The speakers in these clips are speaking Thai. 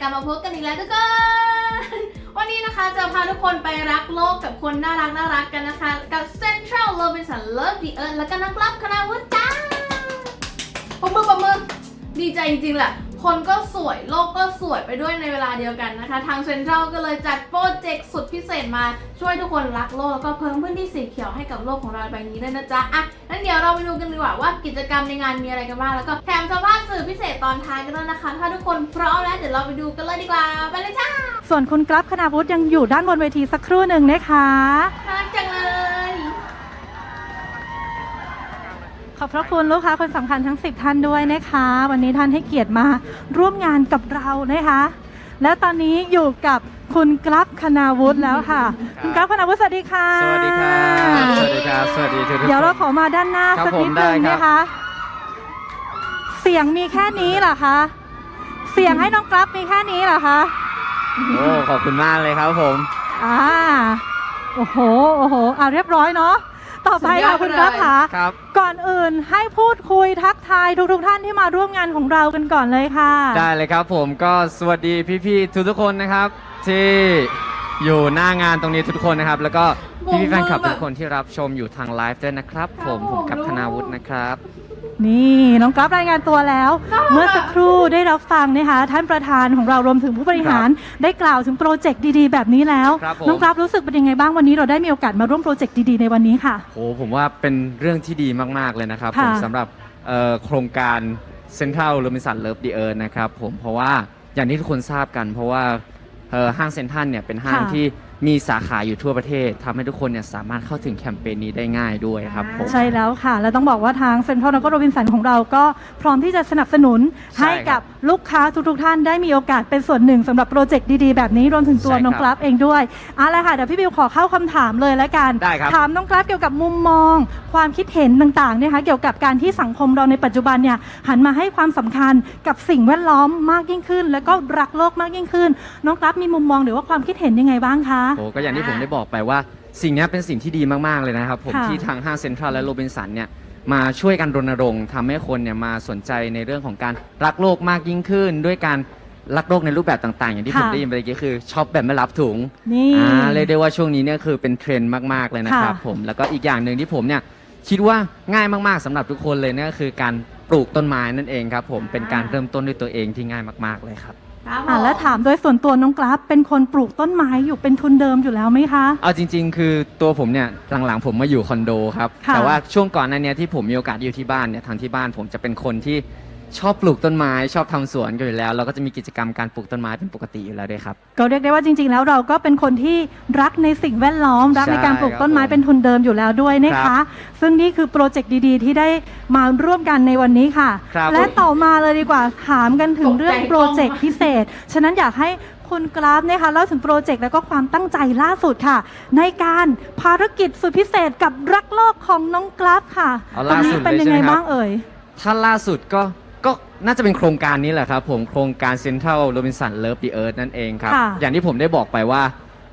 กลับมาพบกันอีกแล้วทุกคน วันนี้นะคะจะพาทุกคนไปรักโลกกับคนน่ารักน่ารักกันนะคะ กับ Central Robinson Love the Earth แล้วก็นักรับคณาวุฒิจ้าปมมือปมมือดีใจจริงๆแหละ คนก็สวยโลกก็สวยไปด้วยในเวลาเดียวกันนะคะ ทาง Central ก็เลยจัดโปรเจกต์สุดพิเศษมาช่วยทุกคนรักโลกแล้วก็เพิ่มพื้นที่สีเขียวให้กับโลกของเราใบนี้ด้วยนะจ๊ะอะงั้นเดี๋ยวเราไปดูกันดีกว่าว่ากิจกรรมในงานมีอะไรกันบ้างแล้วก็แถมสภาษณ์สื่อพิเศษตอนท้ายกันด้วยนะคะ ถ้าทุกคนพร้อมแล้วเดี๋ยวเราไปดูกันเลยดีกว่าไปเลยจ้าส่วนคุณกราฟคณาวุฒิยังอยู่ด้านบนเวทีสักครู่หนึ่งนะคะ ขอบพระคุณลูกค้าคนสำคัญทั้ง 10 ท่านด้วยนะคะ วันนี้ท่านให้เกียรติมาร่วมงานกับเรานะคะ และตอนนี้อยู่กับคุณกราฟคณาวุฒิแล้วค่ะ คุณกราฟคณาวุฒิสวัสดีค่ะ สวัสดีครับ สวัสดีครับ สวัสดีทุกๆเดี๋ยวเราคนขอมาด้านหน้าครับสักนิดผมนึงได้ครับ นะคะ เสียงมีแค่นี้เหรอคะ เสียงให้น้องกราฟมีแค่นี้เหรอคะ โอ้ ขอบคุณมากเลยครับผม อ่า โอ้โห โอ้โห อ่าเรียบร้อยเนาะ ต่อไปค่ะคุณกราฟค่ะครับ ก่อนอื่นให้พูดคุยทักทายทุกๆท่านที่มาร่วมงานของเรากันก่อนเลยค่ะ ได้เลยครับผมก็สวัสดีพี่ๆทุกๆคนนะครับ ที่อยู่หน้างานตรงนี้ทุกๆคนนะครับ แล้วก็พี่ๆแฟนคลับทุกคนที่รับชมอยู่ทางไลฟ์ด้วยนะครับ ผมผมกับคณาวุฒินะครับ นี่น้องกราฟรายงานตัวแล้วน่ารักเมื่อสักครู่ได้รับฟังนะคะท่านประธานของเรารวมถึงผู้บริหารได้กล่าวถึงโปรเจกต์ดีๆ แบบนี้แล้ว ครับผม น้องกราฟรู้สึกเป็นยังไงบ้างวันนี้เราได้มีโอกาสมาร่วมโปรเจกต์ดีๆในวันนี้ค่ะ โหผมว่าเป็นเรื่องที่ดีมาก ๆ เลยนะครับผมค่ะสำหรับเอ่อโครงการ Central r o b i n s o n Love the Earth นะครับผมเพราะว่าอย่างที่ทุกคนทราบกัน เพราะว่าเอ่อห้างเซ็นทรัลเนี่ยเป็นห้างที่ มีสาขาอยู่ทั่วประเทศทำให้ทุกคนเนี่ยสามารถเข้าถึงแคมเปญนี้ได้ง่ายด้วยครับผม ใช่แล้วค่ะ และต้องบอกว่าทางเซ็นทรัลแล้วก็โรบินสันของเราก็พร้อมที่จะสนับสนุนใช่ให้กับลูกค้าทุกๆท่านได้มีโอกาสเป็นส่วนหนึ่งสำหรับโปรเจกต์ดีๆ แบบนี้รวมถึงตัวใช่ครับน้องกราฟเองด้วยเอาละค่ะเดี๋ยวพี่บิวขอเข้าคำถามเลยแล้วกันได้ครับ ถามน้องกราฟเกี่ยวกับมุมมอง ความคิดเห็นต่างๆนะคะเกี่ยวกับการที่สังคมเราในปัจจุบันเนี่ยหันมาให้ความสำคัญกับสิ่งแวดล้อมมากยิ่งขึ้น แล้วก็รักโลกมากยิ่งขึ้น น้องกราฟมีมุมมองหรือว่าความคิดเห็นยังไงบ้างคะโอ้ก็อย่างที่ผมได้บอกไปว่าสิ่งเนี้ยเป็นสิ่งที่ดีมากๆเลยนะครับผมค่ะ ที่ทางห้างเซ็นทรัลและโรบินสันเนี่ยมาช่วยกันรณรงค์ทำให้คนเนี่ยมาสนใจในเรื่องของการรักโลกมากยิ่งขึ้น ด้วยการรักโลกในรูปแบบต่างๆ อย่างที่ผมได้ยินไปเมื่อกี้คือช็อปแบบไม่รับถุงนี่ อ่าเรียกได้ว่าช่วงนี้เนี่ยคือเป็นเทรนด์มากๆเลยนะครับค่ะ ผมแล้วก็อีกอย่างหนึ่งที่ผมเนี่ยคิดว่าง่ายมากๆสำหรับทุกคนเลยเนี่ยก็คือการปลูกต้นไม้นั่นเองครับผมเป็นการเริ่มต้นด้วยตัวเองที่ง่ายมากๆเลยครับ ครับผมอะแล้วถามโดยส่วนตัวน้องกราฟเป็นคนปลูกต้นไม้อยู่เป็นทุนเดิมอยู่แล้วไหมคะ เอาจริง ๆ คือตัวผมเนี่ยหลังๆผมมาอยู่คอนโดครับ ค่ะ แต่ว่าช่วงก่อนหนั้นเนี่ยที่ผมมีโอกาสอยู่ที่บ้านเนี่ยทางที่บ้านผมจะเป็นคนที่ ชอบปลูกต้นไม้ชอบทำสวนกันอยู่แล้ว เราก็จะมีกิจกรรมการปลูกต้นไม้เป็นปกติอยู่แล้วด้วยครับ ก็เรียกได้ว่าจริง ๆ แล้วเราก็เป็นคนที่รักในสิ่งแวดล้อม รักใช่ในการปลูกต้นไม้ครับผมเป็นทุนเดิมอยู่แล้วด้วยนะครัคะ บซึ่งนี่คือโปรเจกต์ดีๆ ที่ได้มาร่วมกันในวันนี้ค่ะ ครับและต่อมาเลยดีกว่าถามกันถึงตกใจเรื่องโปรเจกต์พิเศษ ฉะนั้นอยากให้คุณกราฟนะคะเล่าถึงโปรเจกต์แล้วก็ความตั้งใจล่าสุดค่ะ ในการภารกิจสุดพิเศษกับรักโลกของน้องกราฟค่ะเอาตรงล่านี้สุดเป็นเลยยังใช่ไงไหมครับ บ้างเอ่ย ถ้าล่าสุดก็ก็ น่าจะเป็นโครงการนี้แหละครับผมโครงการ Central Robinson Love the Earth นั่นเองครับ ค่ะ อย่างที่ผมได้บอกไปว่า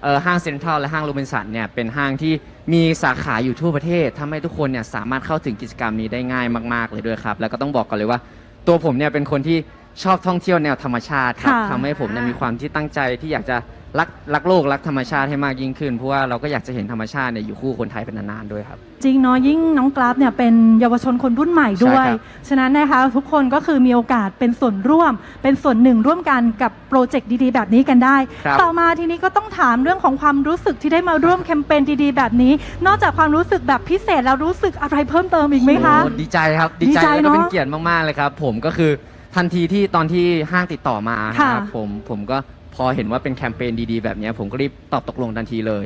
เออห้างเซ็นทรัลและห้างโรบินสันเนี่ยเป็นห้างที่มีสาขาอยู่ทั่วประเทศทำให้ทุกคนเนี่ยสามารถเข้าถึงกิจกรรมนี้ได้ง่ายมาก ๆ เลยด้วยครับ แล้วก็ต้องบอกก่อนเลยว่า ตัวผมเนี่ยเป็นคนที่ ชอบท่องเที่ยวแนวธรรมชาติครับค่ะ ทำให้ผมเนี่ยมีความที่ตั้งใจที่อยากจะรักรักโลกรักธรรมชาติให้มากยิ่งขึ้นเพราะว่าเราก็อยากจะเห็นธรรมชาติเนี่ยอยู่คู่คนไทยเป็นนานๆด้วยครับ จริงเนาะยิ่งน้องกราฟเนี่ยเป็นเยาวชนคนรุ่นใหม่ด้วย ใช่ครับ ฉะนั้นนะคะทุกคนก็คือมีโอกาสเป็นส่วนร่วม เป็นส่วนหนึ่งร่วมกันกับโปรเจกต์ดีๆ แบบนี้กันได้ ครับ ต่อมาทีนี้ก็ต้องถามเรื่องของความรู้สึกที่ได้มาร่วมแคมเปญดีๆ แบบนี้ นอกจากความรู้สึกแบบพิเศษแล้วรู้สึกอะไรเพิ่มเติมอีกไหมคะ โอ้ดีใจครับดีดีใจใจแล้วก็เป็นเนอะเกียรติมากๆเลยครับ ผมก็คือ ทันทีที่ตอนที่ห้างติดต่อมาค่ะ นะครับผมผมก็พอเห็นว่าเป็นแคมเปญดีๆ แบบเนี้ยผมก็รีบตอบตกลงทันทีเลย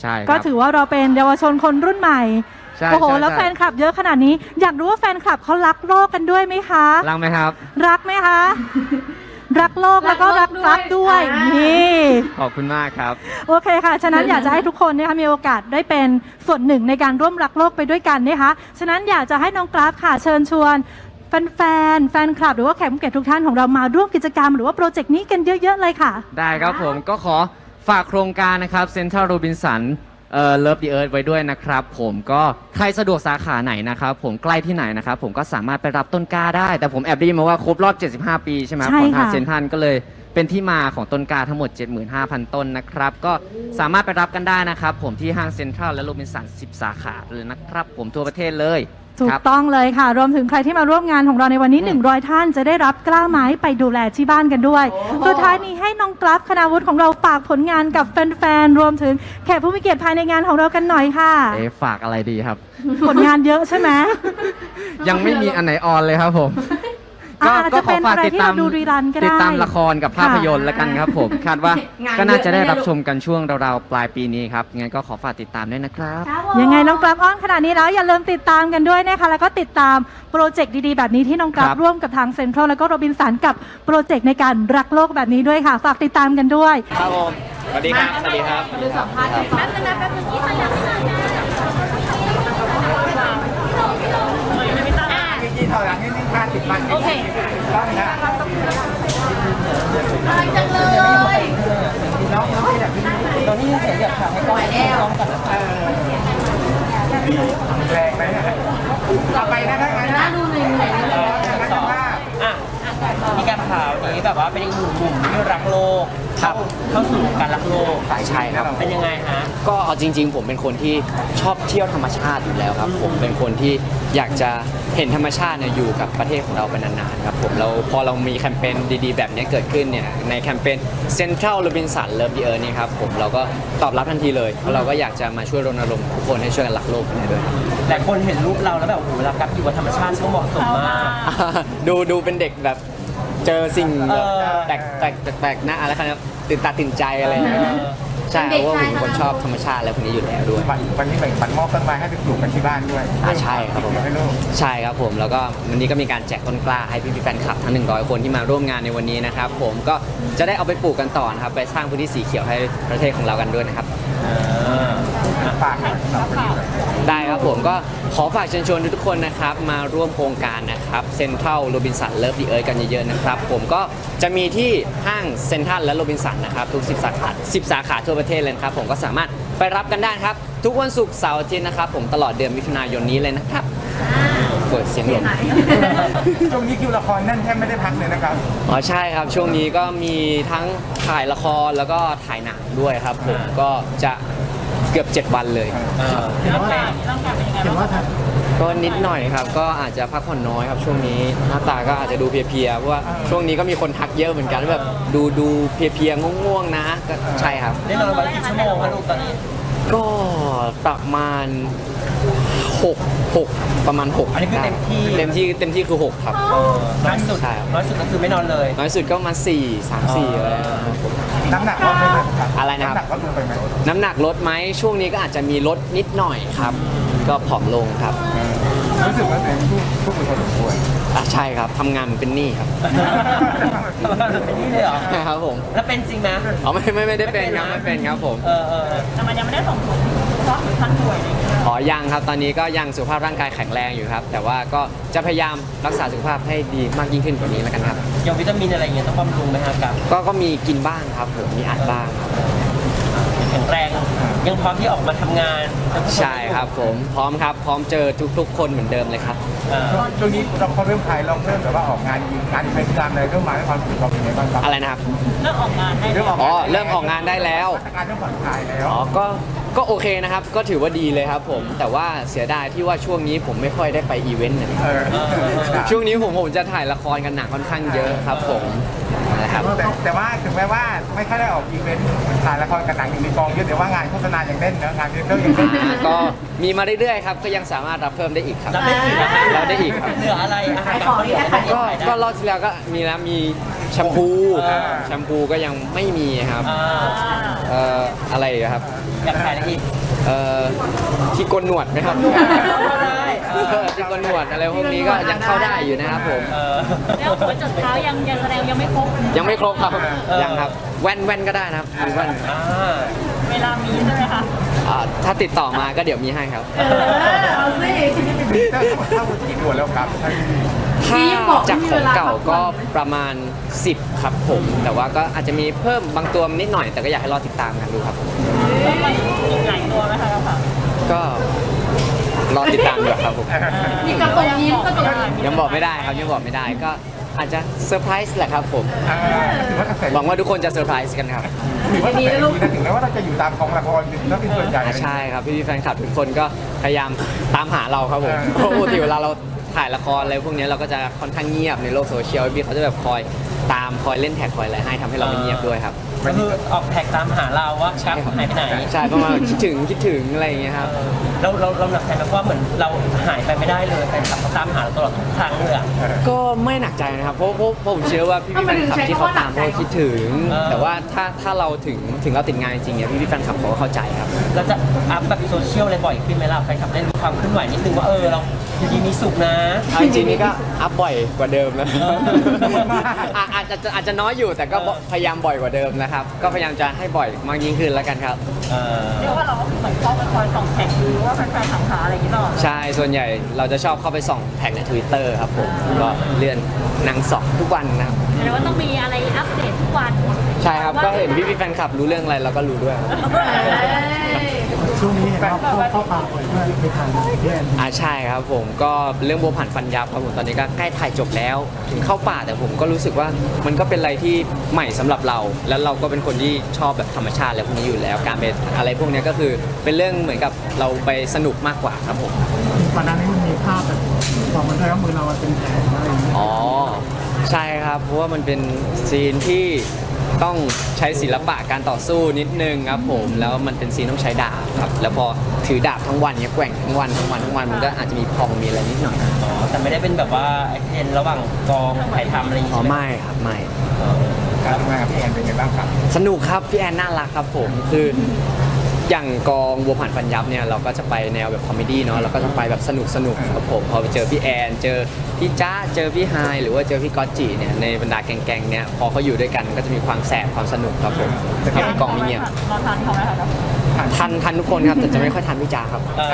ใช่ครับก็ถือว่าเราเป็นเยาวชนคนรุ่นใหม่ ใช่โอ้โห ใช่แล้วใช่แฟนคลับเยอะขนาดนี้ อยากรู้ว่าแฟนคลับเขารักโลกกันด้วยไหมคะ รังไหมครับ รักไหมคะ รักโลกแล้วก็รักกราฟด้วยรักโลกด้วยนี่ ขอบคุณมากครับ โอเคค่ะ ฉะนั้นอยากจะให้ทุกคนนะคะมีโอกาสได้เป็นส่วนหนึ่งในการร่วมรักโลกไปด้วยกันนะคะ ฉะนั้นอยากจะให้น้องกราฟค่ะเชิญชวน แฟนๆ แฟนคลับหรือว่าแขกผู้เกียรติทุกท่านของเรามาร่วมกิจกรรมหรือว่าโปรเจกต์นี้กันเยอะๆเลยค่ะ ได้ครับผมก็ขอฝากโครงการนะครับ Central Robinson เอ่อ Love the Earth ไว้ด้วยนะครับผมก็ใครสะดวกสาขาไหนนะครับผมใกล้ที่ไหนนะครับผมก็สามารถไปรับต้นกล้าได้ แต่ผมแอบได้ยินมาว่าครบรอบ 75 ปีใช่ไหมใช่ของทางค่ะ เซนทันก็เลยเป็นที่มาของต้นกล้าทั้งหมด 75,000 ต้นนะครับก็สามารถไปรับกันได้นะครับผมที่ห้างเซ็นทรัลและโรบินสัน10 สาขาเลยนะครับผมทั่วประเทศเลย ถูคกรับต้องเลยค่ะ รวมถึงใครที่มาร่วมงานของเราในวันนี้อืม100 ท่านจะได้รับกล้าไม้ไปดูแลที่บ้านกันด้วยโอ้โหสุดท้ายนี้ให้น้องกราฟคณาวุฒิของเราฝากผลงานกับแฟนๆ รวมถึงแขกผู้มีเกียรติภายในงานของเรากันหน่อยค่ะ เอ๊ะฝากอะไรดีครับ ผลงานเยอะใช่ไหม ยังไม่มีอันไหนออนเลยครับผม อ่าอาจจะเป็นอะไรที่เราดูรีรันก็ได้ติดตามละครกับภาพยนตร์แล้วกันครับผมคาดว่างานก็น่าจะได้เยอะแน่ๆ รับชมกันช่วงราวๆปลายปีนี้ครับงั้นก็ขอฝากติดตามด้วยนะครับ ครับผม ยังไงน้องกราฟอ้อนขนาดนี้แล้วอย่าลืมติดตามกันด้วยนะคะ แล้วก็ติดตามโปรเจกต์ดีๆ แบบนี้ที่น้องกราฟครับ ร่วมกับทางเซ็นทรัลแล้วก็โรบินสันกับโปรเจกต์ในการรักโลกแบบนี้ด้วยค่ะ ฝากติดตามกันด้วย ครับผมสวัสดีครับ สวัสดีครับดูสัมภาษณ์กันต่อแป๊บนึงนะแป๊บนึงที่ขยับหน่อยนะ โอเคต้องค่ะอะไรจังเลยน้องน้องอยากขึ้นตอนนี้เสียงอยากถามให้กล้องแอลแรงไหมต่อไปนะถ้างั้นน้าดูเหนื่อยๆเลยงั้นะสองอะมีการข่าวนี้แบบว่าเป็นอีกหนึ่งกลุ่มที่รักโลก เข้าเข้าสู่การรักโลกใช่ครับ เป็นยังไงฮะ ก็เอาจริง ๆ ผมเป็นคนที่ชอบเที่ยวธรรมชาติอยู่แล้วครับ ผมเป็นคนที่อยากจะเห็นธรรมชาติเนี่ยอยู่กับประเทศของเราไปนานๆครับผมเราพอเรามีแคมเปญดีๆ แบบนี้เกิดขึ้นเนี่ยในแคมเปญ Central Robinson Love the Earth นี่ครับผมเราก็ตอบรับทันทีเลยเพราะเราก็อยากจะมาช่วยรณรงค์ทุกคนให้ช่วยกันรักโลกกันด้วยแต่คนเห็นรูปเราแล้วแบบโอ้โหเวลากับอยู่กับธรรมชาติช่างเหมาะสมมาก ดูดูเป็นเด็กแบบ เจอสิ่งแบบเออ แปลกแปลกแปลกๆหน้าอะไรครับตื่นตาตื่นใจอะไรอย่างเงี้ยใช่เพราะว่าผมเป็นคนชอบธรรมชาติอะไรพวกนี้อยู่แล้วด้วย วันนี้แบ่งปันมอบต้นไม้ให้ไปปลูกกันที่บ้านด้วยอ่าใช่ครับผม ให้ลูกใช่ครับผมแล้วก็วันนี้ก็มีการแจกต้นกล้าให้พี่ๆแฟนคลับทั้ง 100 คนที่มาร่วมงานในวันนี้นะครับผมก็จะได้เอาไปปลูกกันต่อนะครับไปสร้างพื้นที่สีเขียวให้ประเทศของเรากันด้วยนะครับ ฝากให้สำหรับวันนี้เลย ได้ครับผมก็ขอฝากเชิญชวนทุกๆคนนะครับมาร่วมโครงการนะครับเซ็นทรัลโรบินสันเลิฟดีเอิร์กันเยอะๆนะครับผมก็จะมีที่ห้างเซ็นทรัลและโรบินสันนะครับทุก 10 สาขา10 สาขาทั่วประเทศเลยนะครับผมก็สามารถไปรับกันได้ครับ ทุกวันศุกร์เสาร์อาทิตย์นะครับผมตลอดเดือนมิถุนายนนี้เลยนะครับเปิดเสียงลม ช่วงนี้คิวละครแน่นแทบไม่ได้พักเลยนะครับ อ๋อใช่ครับช่วงนี้ก็มีทั้งถ่ายละครแล้วก็ถ่ายหนังด้วยครับผมก็จะ เกือบ 7 วันเลยก็นิดหน่อยครับ ก็อาจจะพักผ่อนน้อยครับ ช่วงนี้หน้าตาก็อาจจะดูเพลียๆเพราะว่าช่วงนี้ก็มีคนทักเยอะเหมือนกันว่าแบบดูดูเพลียๆง่วงๆนะก็ใช่ครับ ได้นอนวันละกี่ชั่วโมงคะลูกตอนนี้ก็ประมาณ6 6ประมาณ6อันนี้คือเต็มที่ เต็มที่เต็มที่คือ 6 ครับ เออน้อยสุดใช่ครับน้อยสุดก็คือไม่นอนเลย น้อยสุดก็ประมาณ4 3 4อะไรนะครับผมน้ำหนักลดไปไหมครับ อะไรนะครับ น้ำหนักลดลงไปไหมน้ำหนักลดไหมช่วงนี้ก็อาจจะมีลดนิดหน่อยครับ ก็ผอมลงครับรู้สึกว่าตัวเองผู้ผู้เป็นคนสมควรอะใช่ครับทำงานเป็นหนี้ครับเป็นนี่เลยเหรอ ครับผมแล้วเป็นจริงไหม อ๋อไม่ไม่ไม่ได้เป็นครับไม่ไม่เป็เป็นนครับผม เออเออ แต่มันยังไม่ได้ส่งผลเพราะท่านป่วยอะไรอย่างเงี้ย อ๋อยังครับ ตอนนี้ก็ยังสุขภาพร่างกายแข็งแรงอยู่ครับ แต่ว่าก็จะพยายามรักษาสุขภาพให้ดีมากยิ่งขึ้นกว่านี้แล้วกันครับ อย่างวิตามินอะไรอย่างเงี้ยต้องบำรุงไหมฮะกับก็ก็มีกินบ้างครับผมมีอัดบ้างครับแข็งแรง ยังพร้อมที่ออกมาทำงานใช่ครับผมพร้อมครับ พร้อมเจอทุกๆ คนเหมือนเดิมเลยครับเออช่วงนี้เราเขาเริ่มถ่ายเราเริ่มแบบว่าออกงานยิงงานเป็นการอะไรเริ่มมาให้ความรู้สึกเราเป็นยังไงบ้างครับอะไรนะครับเลิกออกงานได้เริ่มออกอ๋อเริ่มออกงานได้แล้ว งานเริ่มผ่อนคลายแล้ว อ๋อ ก็ ก็โอเคนะครับ ก็ถือว่าดีเลยครับผม แต่ว่าเสียดายที่ว่าช่วงนี้ผมไม่ค่อยได้ไปอีเวนต์นะเออช่วงนี้ผมผมจะถ่ายละครกันหนักค่อนข้างเยอะครับผมนะครับแต่แต่ว่าถึงแม้ว่าไม่ค่อยได้ออกอีเวนต์ถ่ายละครกับหนังอยู่ในกองเยอะแต่ว่างานโฆษณายังเล่นนะงานเยอะก็ยังเล่นอ่าก็มีมาเรื่อยๆครับ ก็ยังสามารถรับเพิ่มได้อีกครับรับได้อีกนะคะรับได้อีกครับ เหลืออะไรอาหารก็ก็รอบที่แล้วก็มีแล้วมีแชมพูแชมพูก็ยังไม่มีครับ อ่าเอ่ออะไรอีกครับ อยากขายอะไรอีกเอ่อที่โกนหนวดไหมครับได้เออเออที่โกนหนวดอะไรพวกนี้ก็ยังเข้าได้อยู่นะครับผมเออ แล้วหัวจดเท้ายังยังแสดงยังไม่ครบยังไม่ครบครับเออ ยังครับแว่นแว่นก็ได้นะครับมีแว่นอ่า เวลามีใช่ไหมคะ อ่าถ้าติดต่อมาก็เดี๋ยวมีให้ครับ เออเอาสิเตอร์เข้ากี่ตัวแล้วครับถ้านี่ยังบอกจากไม่มีขอเวงลาเก่าพักผ่ก็อนไหมประมาณ 10 ครับผม แต่ว่าก็อาจจะมีเพิ่มบางตัวนิดหน่อยแต่ก็อยากให้รอติดตามกันดูครับต้อ งไปอีกหลายตัวไหมคะค่ะก็รอติดตามดูครับผมมีกระตุกยิ้มกระตุกยิ้มยังบอกไม่ได้ครับยังบอกไม่ได้ก็อาจจะเซอร์ไพรส์แหละครับผมอ่าถือว่ากระแสหวังว่าทุกคนจะเซอร์ไพรส์กันครับถือว่ากระแสดีนะถึงแม้ว่าเราจะอยู่ตามกองละครถึงแล้วเป็นส่วนใหญ่ใช่ครับพี่ๆแฟนคลับทุกคนก็พยายามตามหาเราครับผมเออเพราะปกติเวลาเราถ่ายละครอะไรพวกนี้เราก็จะค่อนข้างเงียบในโลกโซเชียลพี่เขาจะแบบคอยตามคอยเล่นแท็กคอยอะไรให้ทำให้เราไม่เงียบด้วยครับ ก็คือออกแท็กตามหาเราว่าชักหายไปไหน ใช่ประมาณคิดถึงคิดถึงอะไรอย่างเงี้ยครับ เออเราเราเราหนักใจไหมว่าเหมือนเราหายไปไม่ได้เลยแฟนคลับเขาตามหาเราตลอดทุกครั้งเลยอะ ก็ไม่หนักใจนะครับ เพราะเพราะเพราะผมเชื่อว่าพี่พี่ๆแฟนคลับที่เขาตามเขาก็คิดถึง เออ แต่ว่าถ้าถ้าเราถึงถึงเราติดงานจริงๆเนี่ยพี่พี่ๆแฟนคลับเขาก็เข้าใจครับ เราจะอัพแบบโซเชียลอะไรบ่อยขึ้นไหมล่ะแฟนคลับได้รู้ความเคลื่อนไหวนิดนึงว่าเออเราอยู่ดีมีสุขนะ เอาจริงๆนี่ก็อัพบ่อยกว่าเดิมนะเอออะอาจจะอาจจะน้อยอยู่แต่ก็พยายามบ่อยกว่าเดิมนะครับ ก็พยายามจะให้บ่อยมากยิ่งขึ้นแล้วกันครับเออเรียกว่าเราก็เหมือนเข้าไปคอยส่องแท็กดูว่าแฟนๆถามหาอะไรอย่างนี้ตลอดใช่ ส่วนใหญ่เราจะชอบเข้าไปส่องแท็กใน Twitter ครับผม ก็เลื่อนนางส่องทุกวันนะครับ หรือว่าต้องมีอะไรอัปเดตทุกวันใช่ครับก็เห็นพี่พี่ๆแฟนคลับรู้เรื่องอะไรเราก็รู้ด้วยครับช่วงนี้เห็นว่าเข้าเข้าป่าบ่อยมากไปทางแย่อ่าใช่ครับผมก็เรื่องบัวผันฟันยับครับผมตอนนี้ก็ใกล้ถ่ายจบแล้วถึงเข้าป่าแต่ผมก็รู้สึกว่ามันก็เป็นอะไรที่ใหม่สำหรับเรา แล้วเราก็เป็นคนที่ชอบแบบธรรมชาติอะไรพวกนี้อยู่แล้ว การไปอะไรพวกนี้ก็คือเป็นเรื่องเหมือนกับเราไปสนุกมากกว่าครับผม ก่อนหน้านี้มันมีภาพแบบบอกมันเลยว่ามือเรามันเป็นแผล ใช่ครับ เพราะว่ามันเป็นซีนที่ต้องใช้ศิลปะการต่อสู้นิดนึงครับผม แล้วมันเป็นซีนต้องใช้ดาบครับ แล้วพอถือดาบทั้งวันเนี่ยแกว่งทั้งวันทั้งวันทั้งวันมันก็อาจจะมีพองมีอะไรนิดหน่อยอ๋อแต่ไม่ได้เป็นแบบว่าไอ้เทนระหว่างกองถ่ายทำอะไรอย่างอ๋องี้ใช่ไหมไม่ครับไม่อ๋อการทำงานกับพี่แอนเป็นไงบ้างครับ สนุกครับ พี่แอนน่ารักครับผม คือ อย่างกองบัวผ่านฟันยับเนี่ยเราก็จะไปแนวแบบคอมเมดี้เนาะเราก็จะไปแบบสนุกสนุกครับผมพอไปเจอพี่แอนเจอพี่จ้าเจอพี่ไฮายหรือว่าเจอพี่ก๊อตจีเนี่ยในบรรดาแก๊งๆเนี่ยพอเขาอยู่ด้วยกันก็จะมีความแสบความสนุกครับผมทำให้กองไม่เงียบรอทานเขาไหมคะ ทันทันทุกคนครับแต่จะไม่ค่อยทันพี่จ้าครับเออ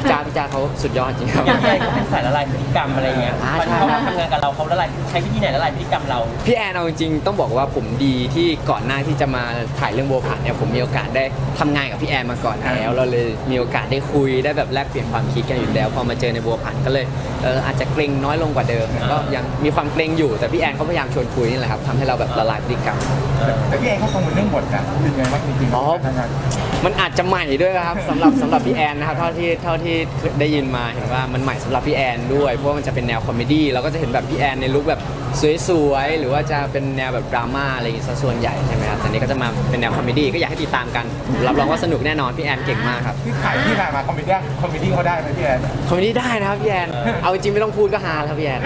พี่จ้าพี่จ้าเขาสุดยอดจริงครับ อย่างไรก็เป็นสายละลายพฤติกรรมอะไรเงี้ยอ่าตอนใช่ที่เขาทำงานกับเราเขาละลายใช้วิธีไหนละลายพฤติกรรมเรา พี่แอนเอาจริงๆต้องบอกว่าผมดีที่ก่อนหน้าที่จะมาถ่ายเรื่องโบวผ่านเนี่ยผมมีโอกาสได้ทำงานกับพี่แอนมาก่อนแล้ว เราเลยมีโอกาสได้คุยได้แบบแลกเปลี่ยนความคิดกันอยู่แล้วพอมาเจอในบัวผันก็เลยเอออาจจะเกรงน้อยลงกว่าเดิมก็ยังมีความเกรงอยู่แต่พี่แอนเขาพยายามชวนคุยนี่แหละครับทำให้เราแบบละลายพฤติกรรม แต่พี่แอนเขากังวลเรื่องบทนะเป็นไงบ้างจริงๆอ๋อ การทำงานมันอาจจะใหม่ด้วยครับสำหรับสำหรับพี่แอนนะครับเท่าที่เท่าที่ได้ยินมาเห็นว่ามันใหม่สำหรับพี่แอนด้วยเพราะว่ามันจะเป็นแนวคอมเมดี้เราก็จะเห็นแบบพี่แอนในลุคแบบ สวยๆ หรือว่าจะเป็นแนวแบบดราม่าอะไรอย่างงี้ซะส่วนใหญ่ใช่ไหมครับแต่นี้ก็จะมาเป็นแนวคอมเมดี้ก็อยากให้ติดตามกัน รับรองว่าสนุกแน่นอนพี่แอนเก่งมากครับ ที่ถ่ายที่ถ่ายมาคอมเมดี้คอมเมดี้เขาได้ไหมพี่แอน คอมเมดี้ได้นะครับพี่แอนเอาจริงไม่ต้องพูดก็ฮาแล้วพี่แอน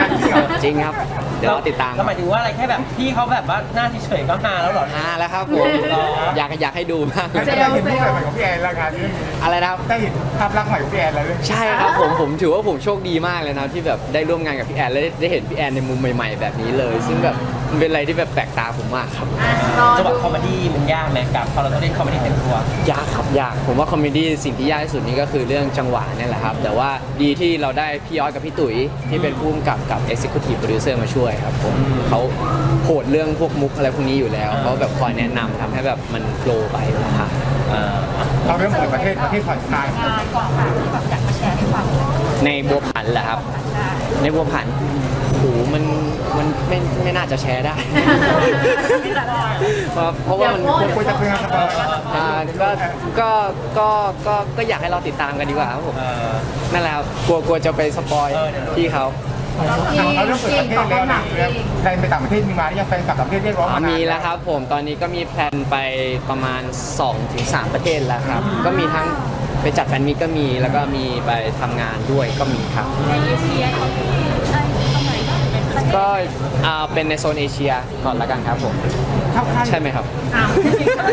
จริงครับ เดี๋ยวรอติดตามก็หมายถึงว่าอะไรแค่แบบพี่เขาแบบว่าหน้าเฉยๆก็ฮาแล้วเหรอ ฮาแล้วครับผมหรออยากอยากให้ดูมากได้เห็นรูปแบบใหม่ของพี่แอนแล้วงานเรื่องนี้อะไรนะครับ ได้เห็นภาพลักษณ์ใหม่ของพี่แอนแล้วเรื่องนี้ใช่ครับผมผมถือว่าผมโชคดีมากเลยนะที่แบบได้ร่วมงานกับพี่แอนและได้ได้เห็นพี่แอนในมุมใหม่ๆแบบนี้เลย ซึ่งแบบมันเป็นอะไรที่แบบแปลกตาผมมากครับ จังหวะคอมเมดี้มันยากไหมกับพอเราต้องเล่นคอมเมดี้เต็มตัวยากครับยากผมว่าคอมเมดี้สิ่งที่ยากที่สุดนี่ก็คือเรื่องจังหวะเนี่ยแหละครับ แต่ว่าดีที่เราได้พี่ยอดกับพี่ตุ๋ยที่เป็นผู้กำกับกับ Executive Producer มาช่วยครับผมเขาโหดเรื่องพวกมุกอะไรพวกนี้อยู่แล้วเขาแบบคอยแนะนำทำให้แบบมันโฟล์ไปนะครับเออเราเริ่มเปิดประเทศประเทศผ่อนคลายงานก่อนค่ะที่แบบอยากมาแชร์ให้ฟังในบัวผันแหละครับ ในบัวผันโหมัน มันไม่ไม่น่าจะแชร์ได้เพราะเพราะว่ามันเดี๋ยวโพสต์ควรจะเป็นงานสปอยอ่าก็ก็ก็ก็ก็อยากให้เราติดตามกันดีกว่าครับผมเออนั่นแหละครับกลัวกลัวจะไปสปอยเออเดี๋ยวพี่เขา เราเริ่มเปิดประเทศแล้วนะแพลนไปต่างประเทศมีมาหรือยังแฟนกลับต่างประเทศเรียกร้องอ่ามามีมีแล้วครับผมตอนนี้ก็มีแพลนไปประมาณ 2-3 ประเทศแล้วครับ ก็มีทั้งไปจัดแฟนมีตก็มีแล้วก็มีไปทำงานด้วยก็มีครับ ในเอเชียเขามีใช่ตรงไหน ก็เป็นประเทศก็อ่าเป็นในโซนเอเชียก่อนละกันครับผมเข้าค่ายใช่ไหมครับอ้าว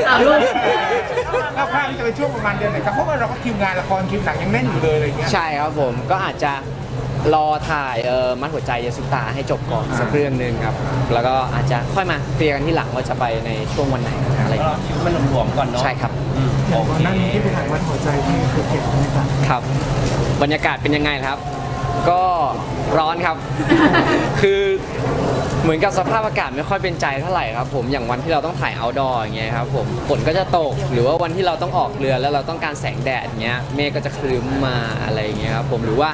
อ้าวลูกเข้าค่ายนี่จะเป็นช่วงประมาณเดือนไหนครับเพราะว่าเราก็คิวงานละครคิวหนังยังแน่นอยู่เลยอะไรอย่างเงี้ย ใช่ครับผมก็อาจจะรอถ่ายเออมัดหัวใจเยสุตาให้จบก่อนอ่าสักเรื่องหนึ่งครับ แล้วก็อาจจะค่อยมาเคลียร์กันที่หลังว่าจะไปในช่วงวันไหนอะไรอย่างก็เงี้ยชีวิตมันหลวมๆก่อนเนาะใช่ครับอืมอย่างโอก่อนเคหน้านี้ที่ไปถ่ายวัดหัวใจที่ภูเก็ตนะครับครับ บรรยากาศเป็นยังไงครับ ก็ร้อนครับ คือเหมือนกับสภาพอากาศไม่ค่อยเป็นใจเท่าไหร่ครับผมอย่างวันที่เราต้องถ่าย outdoor อย่างเงี้ยครับผมฝนก็จะตกหรือว่าวันที่เราต้องออกเรือแล้วเราต้องการแสงแดดเงี้ยเมฆก็จะครึ้มมาอะไรอย่างเงี้ยครับผมหรือว่า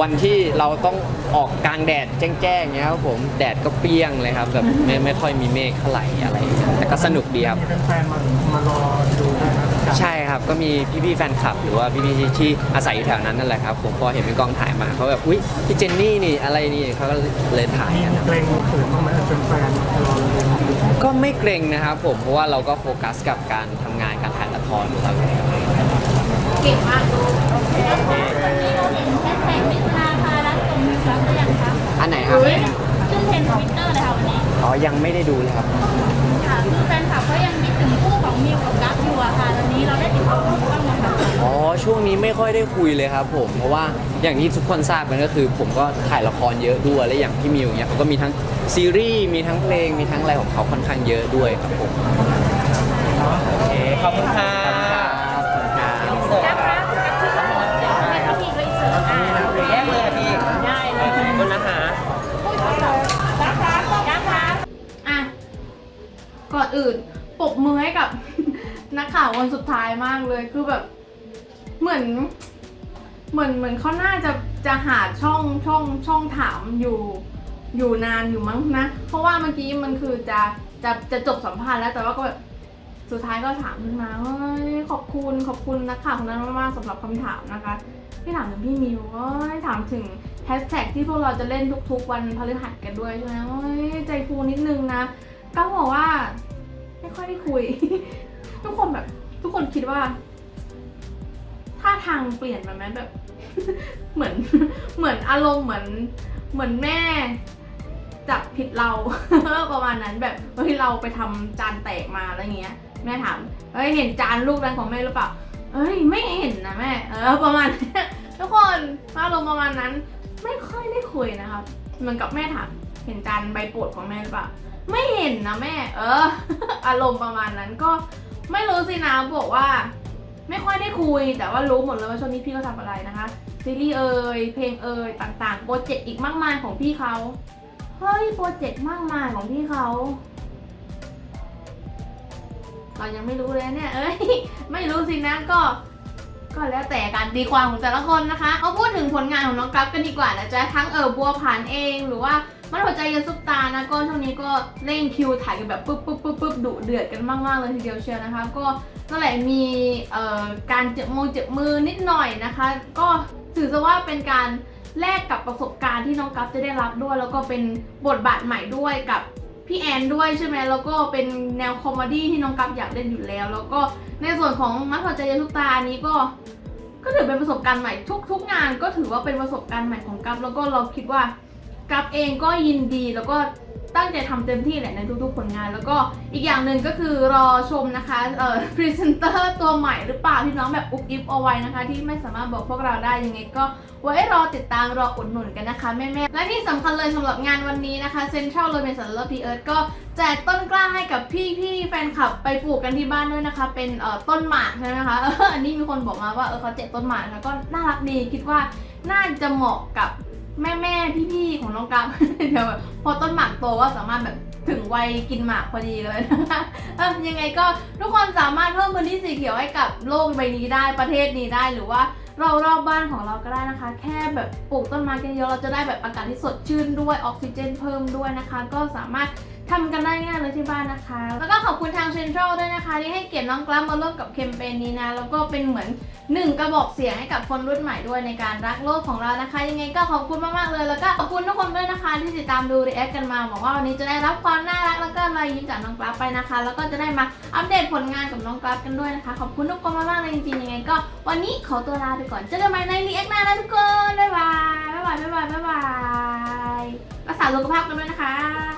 วันที่เราต้องออกกลางแดดแจ้งๆเงี้ยครับผมแดดก็เปรี้ยงเลยครับแบบไม่ไม่ค่อยมีเมฆเท่าไหร่อะไรอย่างเงี้ยแต่ก็สนุกดีครับ มีแฟนๆมามารอดูนะ ครับใช่ครับก็มีพี่ๆแฟนคลับ หรือว่าพี่ๆที่ที่อาศัยอยู่แถวนั้นนั่นแหละครับผมพอเห็นเป็นกองถ่ายมาเขาแบบอุ๊ยพี่เจนนี่นี่อะไรนี่เขาก็เลยถ่ายมีกันเกรงเขินบ้างไหมเป็นแฟนๆรอดูก็ไม่เกรงนะครับผมเพราะว่าเราก็โฟกัสกับการทำงานการถ่ายละครของเราอยู่แล้วเก่งมากลูกวันนี้เราเห็นแฮชแท็กมิตรนาคารักตรงนี้ครับหรือยังคะอันไหนครับขึ้นเทรนด์ทวิตเตอร์เลยค่ะวันนี้อ๋อยังไม่ได้ดูเลยครับ ค่ะคือแฟนคลับเขายังคิดถึง คู่ของมิวกับกัฟอยู่อะค่ะตอนนี้เราได้ติดต่อเขาบ้างไหมคะอ๋อช่วงนี้ไม่ค่อยได้คุยเลยครับผมเพราะว่าอย่างที่ทุกคนทราบกันก็คือ ผมก็ถ่ายละครเยอะด้วยและอย่างพี่มิวเนี่ยเขาก็มีทั้งซีรีส์มีทั้งเพลงมีทั้งอะไรของเขาค่อนข้างเยอะด้วยครับผมโอเคขอบคุณค่ะขอบคุณครับเสิร์ฟค่ะพี่ก็อินเสิร์ตอ่าแยกเลยค่ะพี่ได้เลยขอบคุณนะคะกัฟครับกัฟครับอะก่อนอื่นปรบมือให้กับ นักข่าววันสุดท้ายมากเลยคือแบบ เหมือน เหมือนเหมือนเขาน่าจะจะหาช่องช่องช่องถามอยู่อยู่นานอยู่มั้งนะ เพราะว่าเมื่อกี้มันคือจะจะจะจบสัมภาษณ์แล้วแต่ว่าก็แบบสุดท้ายก็ถามขึ้นมาเฮ้ยขอบคุณขอบคุณนักข่าวคนนั้นมากๆสำหรับคำถามนะคะที่ถามถึงพี่มิวเอ้ยถามถึงแฮชแท็กที่พวกเราจะเล่นทุกๆ วันพฤหัสกันด้วยใช่ไหมเอ้ยใจฟูนิดนึงนะก็บอกว่า ไม่ค่อยได้คุย ทุกคนแบบ ทุกคนคิดว่าท่าทางเปลี่ยนไปไหมแบบ เหมือนเหมือนอารมณ์เหมือนเหมือนแม่จับผิดเรา ประมาณนั้นแบบเฮ้ยเราไปทำจานแตกมาอะไรเงี้ย แม่ถามเฮ้ยเห็นจานลูกนั้นของแม่หรือเปล่าเอ้ยไม่เห็นนะแม่เออประมาณทุกคนอารมณ์ประมาณนั้น ไม่ค่อยได้คุยนะครับเหมือนกับแม่ถามเห็นจานใบโปรดของแม่หรือเปล่าไม่เห็นนะแม่ เออ อารมณ์ประมาณนั้นก็ ไม่รู้สินะบอกว่า ไม่ค่อยได้คุย แต่ว่ารู้หมดเลยว่าช่วงนี้พี่เขาทำอะไรนะคะซีรีส์เอ่ยเพลงเอ่ยต่างๆโปรเจกต์อีกมากมายของพี่เขาเฮ้ยโปรเจกต์มากมายของพี่เขาเรายังไม่รู้เลยเนี่ยเอ้ยไม่รู้สินะก็ ก็แล้วแต่การตีความของแต่ละคนนะคะเอาพูดถึงผลงานของน้องกราฟกันดีกว่านะจ๊ะทั้งเออบัวผ่านเองหรือว่ามันหัวใจยาซุปตานะก็ช่วงนี้ก็เร่งคิวถ่ายกันแบบปุ๊บปุ๊บปุ๊บปุ๊บดุเดือดกันมากๆเลยทีเดียวเชียวนะคะ ก็นั่นแหละมีเอ่อการเจ็บมือเจ็บมือนิดหน่อยนะคะ ก็ถือซะว่าเป็นการแลกกับประสบการณ์ที่น้องกัฟจะได้รับด้วย แล้วก็เป็นบทบาทใหม่ด้วยกับ พี่แอนด้วยใช่ไหมแล้วก็เป็นแนวคอมเมดี้ที่น้องกัฟอยากเล่นอยู่แล้ว แล้วก็ในส่วนของมัดหัวใจยาซุกตาอันนี้ก็ ก็ถือเป็นประสบการณ์ใหม่ทุกทุกงานก็ถือว่าเป็นประสบการณ์ใหม่ของกัฟแล้วก็เราคิดว่ากัฟเองก็ยินดีแล้วก็ ตั้งใจทำเต็มที่แหละในทุกๆผลงาน แล้วก็อีกอย่างหนึ่งก็คือรอชมนะคะเอ่อพรีเซนเตอร์ตัวใหม่หรือเปล่าที่น้องแบบอุบอิบเอาไว้นะคะ ที่ไม่สามารถบอกพวกเราได้ยังไงก็ไว้รอติดตามรออุดหนุนกันนะคะแม่ๆและที่สำคัญเลยสำหรับงานวันนี้นะคะ Central r o b i n s o n Love the Earth ก็แจกต้นกล้าให้กับพี่ๆแฟนคลับไปปลูกกันที่บ้านด้วยนะคะ เป็นเอ่อต้นหมากใช่ไหมคะอันนี้มีคนบอกมาว่าเออเขาแจกต้นหมากนะก็น่ารักดีคิดว่าน่าจะเหมาะกับ แม่แม่พี่พี่ของน้องกามเดี๋ยวแบบพอต้นหมากโตก็สามารถแบบถึงวัยกินหมากพอดีเลยนะคะเออยังไงก็ทุกคนสามารถเพิ่มพื้นที่สีเขียวให้กับโลกใบนี้ได้ประเทศนี้ได้หรือว่าเรารอบบ้านของเราก็ได้นะคะ แค่แบบปลูกต้นไม้เยอะเราจะได้แบบอากาศที่สดชื่นด้วยออกซิเจนเพิ่มด้วยนะคะ ก็สามารถ ทำกันได้ง่ายเลยที่บ้านนะคะ แล้วก็ขอบคุณทางเซ็นทรัลด้วยนะคะ ที่ให้เกียรติน้องกล้ามาร่วมกับแคมเปญนี้นะ แล้วก็เป็นเหมือนหนึ่งกระบอกเสียงให้กับคนรุ่นใหม่ด้วยในการรักโลกของเรานะคะ ยังไงก็ขอบคุณมากๆเลย แล้วก็ขอบคุณทุกคนด้วยนะคะ ที่ติดตามดูรีแอคกันมาหวังว่าวันนี้จะได้รับความน่ารักแล้วก็รอยยิ้มจากน้องกราฟไปนะคะ แล้วก็จะได้มาอัปเดตผลงานกับน้องกราฟกันด้วยนะคะ ขอบคุณทุกคนมากๆเลยจริงๆ ยังไงก็วันนี้ขอตัวลาไปก่อน เจอกันใหม่ในรีแอคหน้านะทุกคน บ๊ายบาย บ๊ายบาย บ๊ายบาย บ๊ายบายรักษาสุขภาพกันด้วยนะคะ